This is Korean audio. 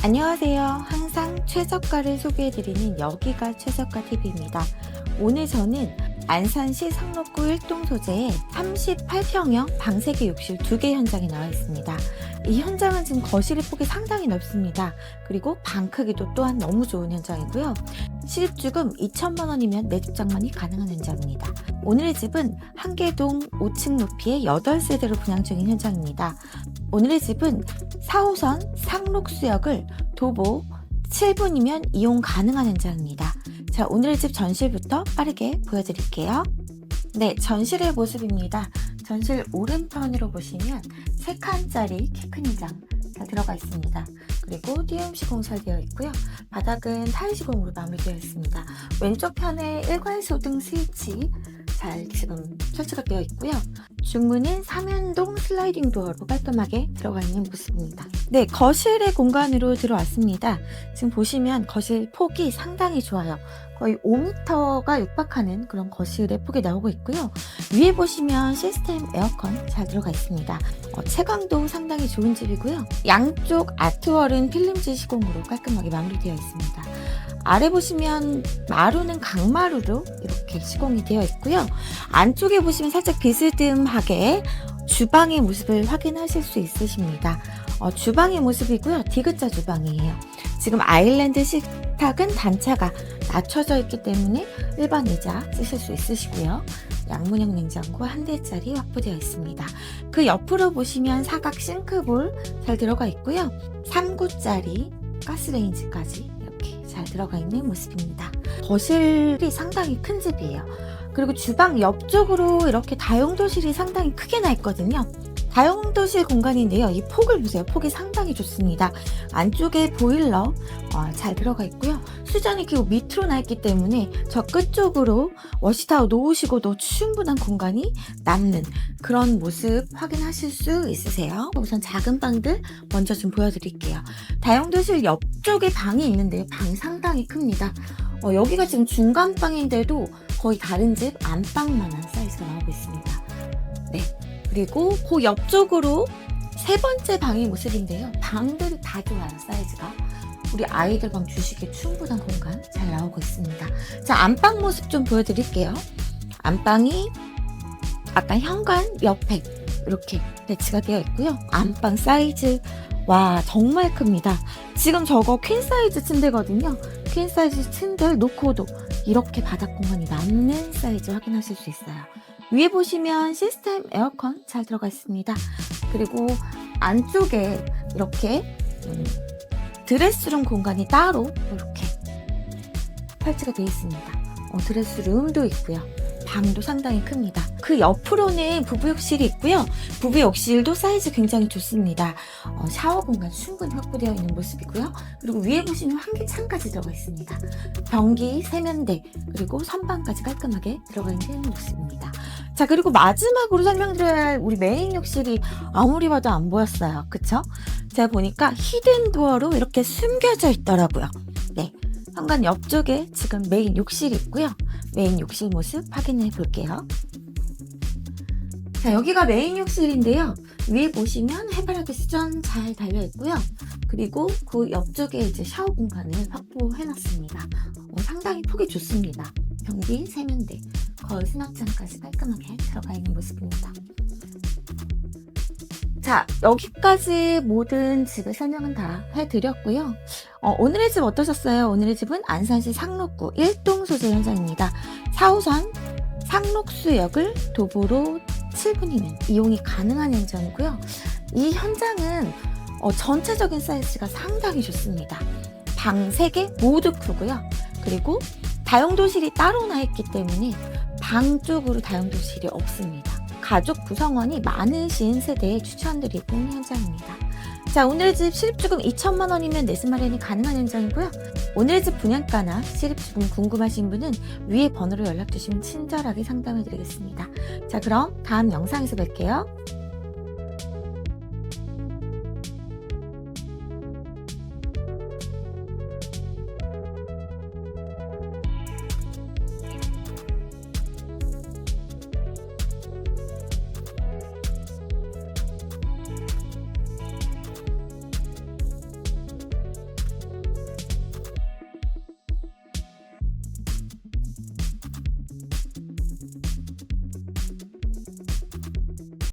안녕하세요. 항상 최저가를 소개해드리는 여기가 최저가 TV입니다. 오늘 저는 안산시 상록구 1동 소재의 38평형 방 3개 욕실 2개 현장에 나와 있습니다. 이 현장은 지금 거실의 폭이 상당히 넓습니다. 그리고 방 크기도 또한 너무 좋은 현장이고요. 실입주금 2천만 원이면 내 집 장만이 가능한 현장입니다. 오늘의 집은 한계동 5층 높이의 8세대로 분양 중인 현장입니다. 오늘의 집은 4호선 상록수역을 도보 7분이면 이용 가능한 현장입니다. 자, 오늘의 집 전실부터 빠르게 보여드릴게요. 네, 전실의 모습입니다. 전실 오른편으로 보시면 3칸짜리 키큰 현장 자, 들어가 있습니다. 그리고 띄움 시공 잘 되어 있고요. 바닥은 타일 시공으로 마무리되어 있습니다. 왼쪽 편에 일괄 소등 스위치 잘 지금 설치가 되어 있고요. 중문은 삼연동 슬라이딩 도어로 깔끔하게 들어가 있는 모습입니다. 네, 거실의 공간으로 들어왔습니다. 지금 보시면 거실 폭이 상당히 좋아요. 거의 5m가 육박하는 그런 거실의 폭이 나오고 있고요. 위에 보시면 시스템 에어컨 잘 들어가 있습니다. 어, 채광도 상당히 좋은 집이고요. 양쪽 아트월은 필름지 시공으로 깔끔하게 마무리되어 있습니다. 아래 보시면 마루는 강마루로 이렇게 시공이 되어 있고요. 안쪽에 보시면 살짝 비스듬하게 주방의 모습을 확인하실 수 있으십니다. 어, 주방의 모습이고요. 디귿자 주방이에요. 지금 아일랜드 식 탁은 단차가 낮춰져 있기 때문에 일반 의자 쓰실 수 있으시고요. 양문형 냉장고 한 대짜리 확보되어 있습니다. 그 옆으로 보시면 사각 싱크볼 잘 들어가 있고요. 3구짜리 가스레인지까지 이렇게 잘 들어가 있는 모습입니다. 거실이 상당히 큰 집이에요. 그리고 주방 옆쪽으로 이렇게 다용도실이 상당히 크게 나 있거든요. 다용도실 공간인데요. 이 폭을 보세요. 폭이 상당히 좋습니다. 안쪽에 보일러 어, 잘 들어가 있고요. 수전이 그리고 밑으로 나 있기 때문에 저 끝쪽으로 워시타워 놓으시고도 충분한 공간이 남는 그런 모습 확인하실 수 있으세요. 우선 작은 방들 먼저 좀 보여드릴게요. 다용도실 옆쪽에 방이 있는데 방이 상당히 큽니다. 어, 여기가 지금 중간 방인데도 거의 다른 집 안방만한 사이즈가 나오고 있습니다. 네. 그리고 그 옆쪽으로 세 번째 방의 모습인데요. 방들이 다 좋아요, 사이즈가. 우리 아이들 방 주시기에 충분한 공간 잘 나오고 있습니다. 자, 안방 모습 좀 보여드릴게요. 안방이 아까 현관 옆에 이렇게 배치가 되어 있고요. 안방 사이즈 와 정말 큽니다. 지금 저거 퀸 사이즈 침대거든요. 퀸 사이즈 침대를 놓고도 이렇게 바닥 공간이 남는 사이즈 확인하실 수 있어요. 위에 보시면 시스템 에어컨 잘 들어가 있습니다. 그리고 안쪽에 이렇게 음, 드레스룸 공간이 따로 이렇게 설치가 되어 있습니다. 어, 드레스룸도 있고요. 방도 상당히 큽니다. 그 옆으로는 부부욕실이 있고요. 부부욕실도 사이즈 굉장히 좋습니다. 어, 샤워 공간 충분히 확보되어 있는 모습이고요. 그리고 위에 보시면 환기창까지 들어가 있습니다. 변기, 세면대, 그리고 선반까지 깔끔하게 들어가 있는 모습입니다. 자, 그리고 마지막으로 설명드려야 할 우리 메인 욕실이 아무리 봐도 안 보였어요. 그쵸? 제가 보니까 히든 도어로 이렇게 숨겨져 있더라고요. 네. 현관 옆쪽에 지금 메인 욕실이 있고요. 메인 욕실 모습 확인해 볼게요. 자, 여기가 메인 욕실인데요. 위에 보시면 해바라기 수전 잘 달려 있고요. 그리고 그 옆쪽에 이제 샤워 공간을 확보해 놨습니다. 어, 상당히 폭이 좋습니다. 변기, 세면대, 거울 수납장까지 깔끔하게 들어가 있는 모습입니다. 자, 여기까지 모든 집의 설명은 다 해드렸고요. 어, 오늘의 집 어떠셨어요? 오늘의 집은 안산시 상록구 1동 소재 현장입니다. 4호선 상록수역을 도보로 7분이면 이용이 가능한 현장이고요. 이 현장은 어, 전체적인 사이즈가 상당히 좋습니다. 방 3개 모두 크고요. 그리고 다용도실이 따로 나 있기 때문에 방 쪽으로 다용도실이 없습니다. 가족 구성원이 많으신 세대에 추천드리는 현장입니다. 자, 오늘의 집 실입주금 2천만 원이면 내수 마련이 가능한 현장이고요. 오늘의 집 분양가나 실입주금 궁금하신 분은 위에 번호로 연락 주시면 친절하게 상담해 드리겠습니다. 자, 그럼 다음 영상에서 뵐게요.